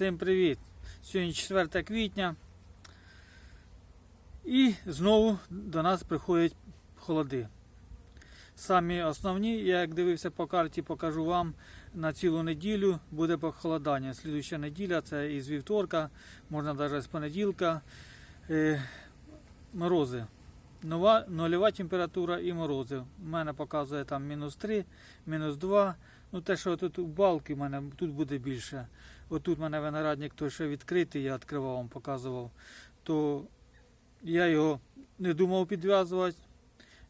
Всім привіт! Сьогодні 4 квітня. І знову до нас приходять холоди. Самі основні, я як дивився по карті, покажу вам на цілу неділю буде похолодання. Слідуюча неділя це із вівторка, можна навіть з понеділка. Е, морози. Нова, нульова температура і морози. У мене показує там мінус 3, мінус 2. Ну те, що тут у балки в мене тут буде більше. Отут в мене виноградник той, що відкритий, я відкривав вам, показував. То я його не думав підв'язувати.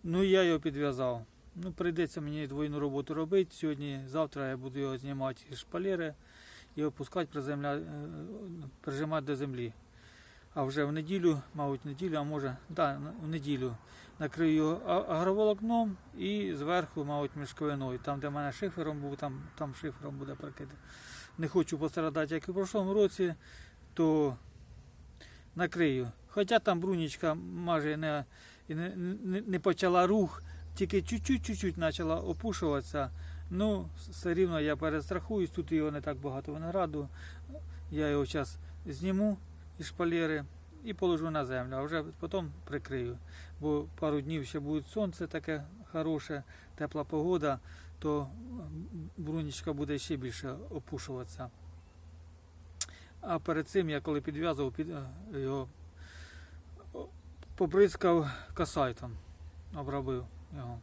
Ну я його підв'язав. Ну, прийдеться мені двойну роботу робити. Сьогодні, завтра я буду його знімати із шпалери і опускати, е, прижимати до землі. А вже в неділю, мабуть, в неділю, а може, да, в неділю накрию його агроволокном і зверху, мабуть, мішковиною. Там, де в мене шифером був, там, там шифером буде прикиди. Не хочу пострадати, як і в прошлому році, то накрию. Хоча там брунічка майже не, не, не, почала рух, тільки чуть-чуть почала опушуватися. Ну, все рівно я перестрахуюсь, тут його не так багато винограду. Я його зараз зніму із шпалери і положу на землю, а вже потім прикрию. Бо пару днів ще буде сонце таке хороше, тепла погода, то брунічка буде ще більше опушуватися. А перед цим я коли підв'язував, під, е, його побризкав касайтом, обробив його.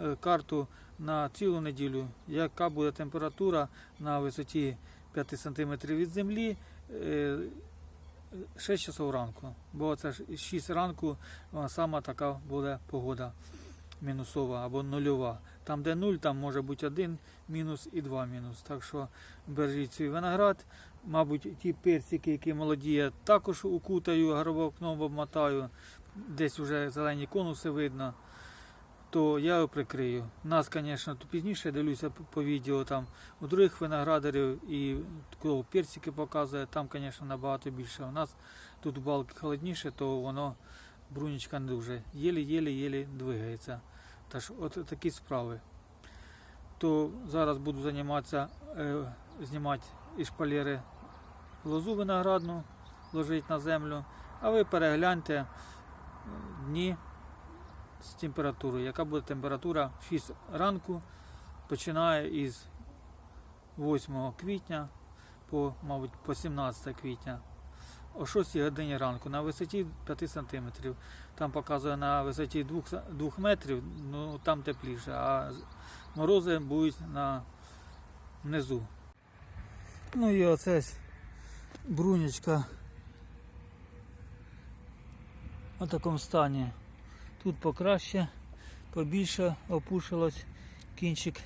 Е, Карту на цілу неділю, яка буде температура на висоті 5 см від землі. Е, 6 часов ранку, бо це ж 6 ранку сама така буде погода мінусова або нульова. Там, де нуль, там може бути один мінус і два мінус. Так що бережіть свій виноград. Мабуть, ті персики, які молоді, я також укутаю, агровокном обмотаю, десь вже зелені конуси видно, то я його прикрию. Нас, звісно, пізніше дивлюся по- відео там у других виноградарів і кого персики показує, там, звісно, набагато більше. У нас тут балки холодніше, то воно брунічка не дуже. Єлі-єлі-єлі двигається. Тож от такі справи. То зараз буду займатися, е, знімати із шпалери лозу виноградну, ложити на землю, а ви перегляньте дні з температурою. Яка буде температура в 6 ранку, починає із 8 квітня по, мабуть, по 17 квітня о 6 годині ранку на висоті 5 см. Там показує на висоті 2, 2 метрів, ну там тепліше, а морози будуть на внизу. Ну і оце брунечка у такому стані. Тут покраще, побільше опушилось кінчик.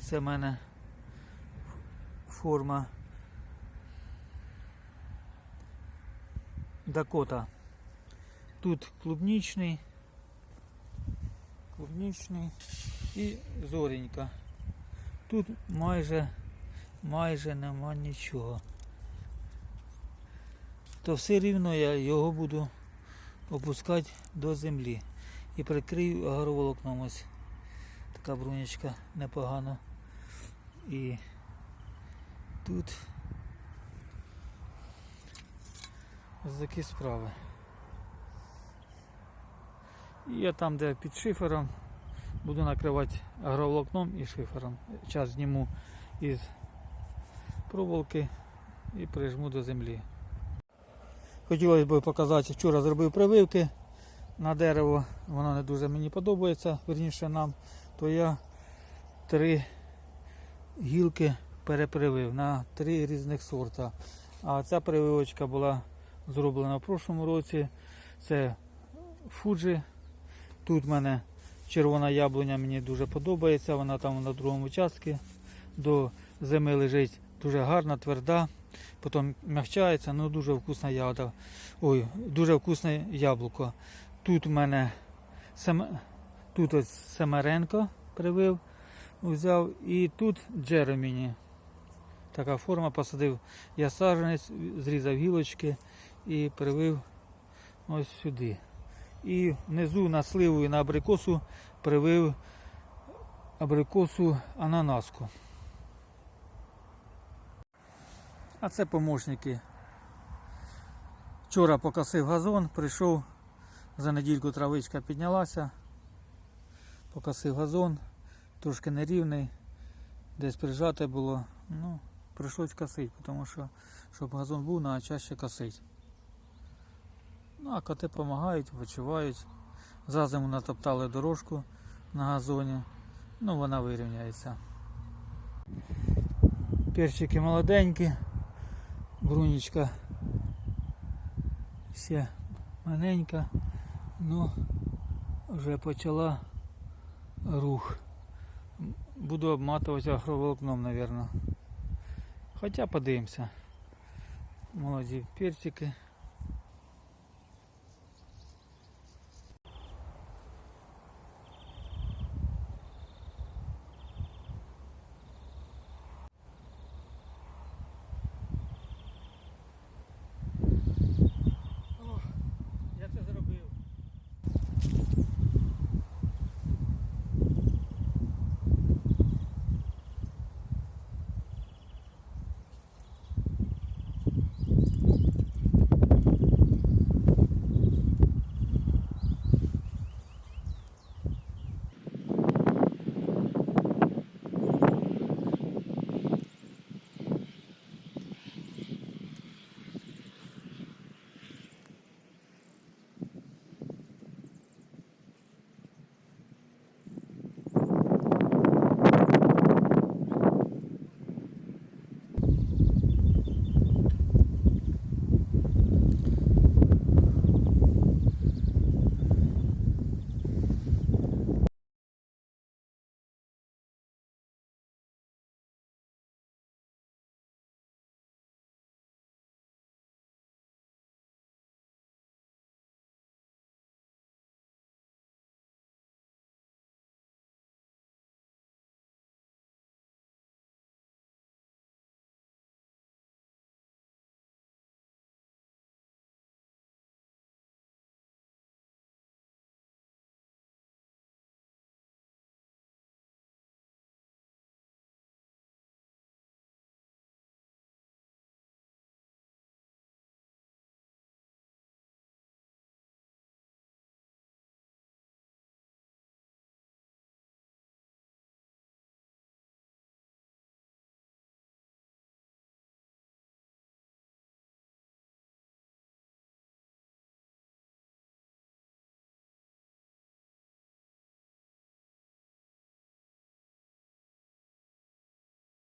Це в мене форма Дакота. Тут клубнічний, клубнічний і зоренька. Тут майже, майже нема нічого. То все рівно я його буду опускати до землі. І прикрию агроволокном ось. Така брунячка непогана. І тут ось такі справи. І я там, де під шифером, буду накривати агроволокном і шифером. Час зніму із проволоки і прижму до землі. Хотілося б показати, вчора зробив прививки на дерево, воно не дуже мені подобається, верніше нам, то я три гілки перепривив на три різних сорта. А ця прививочка була зроблена в прошлому році. Це Фуджі. Тут в мене червона яблуня мені дуже подобається, вона там на другому участку до зими лежить дуже гарна, тверда, потім м'ягчається, ну дуже вкусна ягода. Ой, дуже вкусне яблуко. Тут в мене сем... тут ось Семеренко привив, взяв, і тут Джереміні. Така форма посадив я саджанець, зрізав гілочки і привив ось сюди. І внизу на сливу і на абрикосу привив абрикосу ананаску. А це помощники. Вчора покосив газон, прийшов, за недільку травичка піднялася, покосив газон, трошки нерівний, десь прижати було. Ну, прийшлось косити, тому що щоб газон був, треба чаще косити. Ну, а коти допомагають, почувають. За зиму натоптали дорожку на газоні. Ну, вона вирівняється. Перчики молоденькі, брунічка ще маленька, ну вже почала рух. Буду обматувати агроволокном, мабуть. Хоча подивимося. Молоді перчики.